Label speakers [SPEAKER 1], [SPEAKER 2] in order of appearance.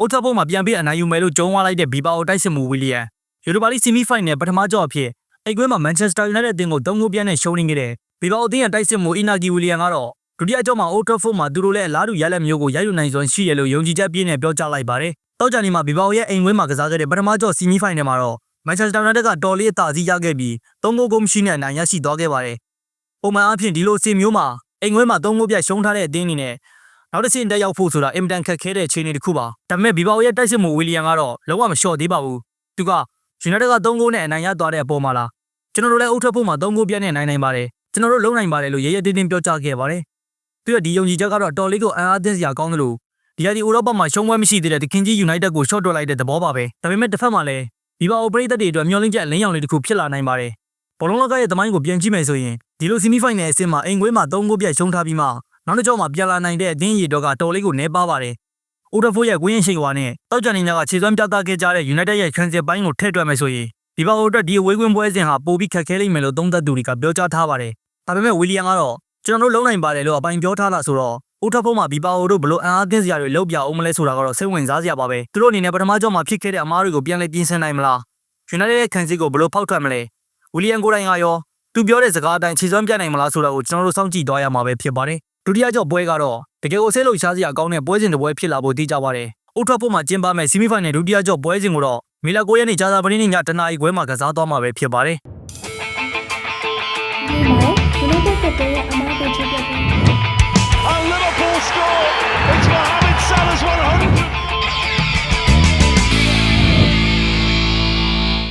[SPEAKER 1] အိုထပ်ဖို့မှာပြန်ပြီးအနိုင်ယူမယ်လို့ကြုံသွားလိုက်တဲ့ဘီဘာအိုတိုက်စစ်မှုဝီလီယံယူရိုပါလိဆီမီဖိုင်နယ်ပထမကြော့အဖြစ်အိမ်ကွင်းမှာမန်ချက်စတာယူနိုက်တက်အသင်းကို၃ဂိုးပြတ်နဲ့ရှုံးနေခဲ့တဲ့ဘီဘာအိုအသင်းရဲ့တိုက်စစ်မှုအီနာဂီဝီလီယံကတော့ဒုတိယကြော့မှာအိုထပ်ဖို့မှာသူတို့လည်းအလားတူရလက်မျိုးကိုရယူနိုင်စွမ်းရှိတယ်လို့ယုံကြည်ချက်ပြည့်နဲ့ပြောကြားလိုက်ပါတယ်။တောက်ကြနေမှာဘီဘာအိုရဲ့အိမ်ကွင်းမှာကစားခဲ့တဲ့ပထမကြော့ဆီမီဖိုင်နယ်မှာတော့မန်ချက်စတာယူနိုက်တက်ကတော်လေးအသာစီးရခဲ့ပြီး၃ဂိုးကိုမရှိနဲ့အနိုင်ရရှိသွားခဲ့ပါတယ်။ပုံမှန်အားဖြင့်ဒီလိုအစီမျိုးမှာအိမ်ကွင်းမှာ၃ဂိုးပြတ်ရှုံးထားတဲ့အသင်းအနေနဲ့ နောက်တစ်ဆင့်တက်ရောက်ဖို့ဆိုတာအင်မတန်ခက်ခဲတဲ့အခြေအနေတစ်ခုပါဒါပေမဲ့ဘီဘာအိုရဲ့တိုက်စစ်မှုဝီလီယံကတော့လုံးဝမလျှော့သေးပါဘူးသူကယူနိုက်တက်က3ဂိုးနဲ့အနိုင်ရသွားတဲ့အပေါ်မှာလားကျွန်တော်တို့လည်းအုပ်ထွက်ဖို့မှာ3ဂိုးပြတ်နဲ့နိုင်နိုင်ပါတယ်ကျွန်တော်တို့လုံနိုင်ပါတယ်လို့ရဲရဲတင်းတင်းပြောကြားခဲ့ပါတယ်သူရဲ့ဒီယုံကြည်ချက်ကတော့တော်လေးကိုအံ့အားသင့်စရာကောင်းတယ်လို့ဒီဟာဒီဥရောပမှာရှုံးပွဲမရှိသေးတဲ့တခင်ကြီးယူနိုက်တက်ကိုရှော့တွက်လိုက်တဲ့သဘောပါပဲဒါပေမဲ့တစ်ဖက်မှာလည်းဘီဘာအိုပရိသတ်တွေအတွက်မျှော်လင့်ချက်အလင်းရောင်လေးတစ်ခုဖြစ်လာနိုင်ပါတယ်ဘောလုံးလောကရဲ့သမိုင်းကိုပြန်ကြည့်မယ်ဆိုရင်ဒီလိုဆီမီဖိုင်နယ်အဆင့်မှာအိမ်ကွင်းမှာ3ဂိုးပြတ်ရှုံးထားပြီးမှ နောက်တစ်ကြော့မှာပြန်လာနိုင်တဲ့အသင်းရည်တော့ကတော်လေးကိုနှဲပါပါတယ်။အိုဒဖိုရဲ့ကွင်းရင်ရှိကွာနဲ့တောက်ကြနေညကခြေစွမ်းပြသခဲ့ကြတဲ့ United ရဲ့ Transit ပိုင်းကိုထည့်တွက်မယ်ဆိုရင်ဒီဘောအတွက်ဒီအဝေးကွင်းပွဲစဉ်ဟာပိုပြီးခက်ခဲလိမ့်မယ်လို့သုံးသပ်သူတွေကပြောကြားထားပါတယ်။ဒါပေမဲ့ဝီလီယံကတော့ကျွန်တော်တို့လုံနိုင်ပါတယ်လို့အပိုင်ပြောထားတာဆိုတော့အိုထဖိုမှာဘီပါအိုတို့ဘလို့အံအားသင်းစရာတွေလောက်ပြအောင်မလဲဆိုတာကတော့စိတ်ဝင်စားစရာပါပဲ။သူတို့အနေနဲ့ပထမကြော့မှာဖြစ်ခဲ့တဲ့အမားတွေကိုပြန်လည်ပြင်ဆင်နိုင်မလား။ United ရဲ့ခံစစ်ကိုဘလို့ဖောက်ထွက်မလဲ။ဝီလီယံကိုယ်တိုင်ကရောသူပြောတဲ့စကားအတိုင်းခြေစွမ်းပြနိုင်မလားဆိုတာကိုကျွန်တော်တို့စောင့်ကြည့်သွားရမှာပဲဖြစ်ပါတယ်။ ဒုတိယကြော့ပွဲကတော့တကယ်ကိုဆဲလို့ရှားစရာကောင်းတဲ့ပွဲစဉ်တစ်ပွဲဖြစ်လာဖို့တည်ကြပါတယ်။အုတ်ထွက်ဖို့မှာကျင်းပမဲ့ဆီမီဖိုင်နယ်ဒုတိယကြော့ပွဲစဉ်ကိုတော့မီလာ9ရက်နေ့ကြာသပတေးနေ့ညတနာရီခွဲမှာကစားသွားမှာပဲဖြစ်ပါတယ်။
[SPEAKER 2] ဒီမှာယူနိုက်တက်ကတည်းကအမားကိုချ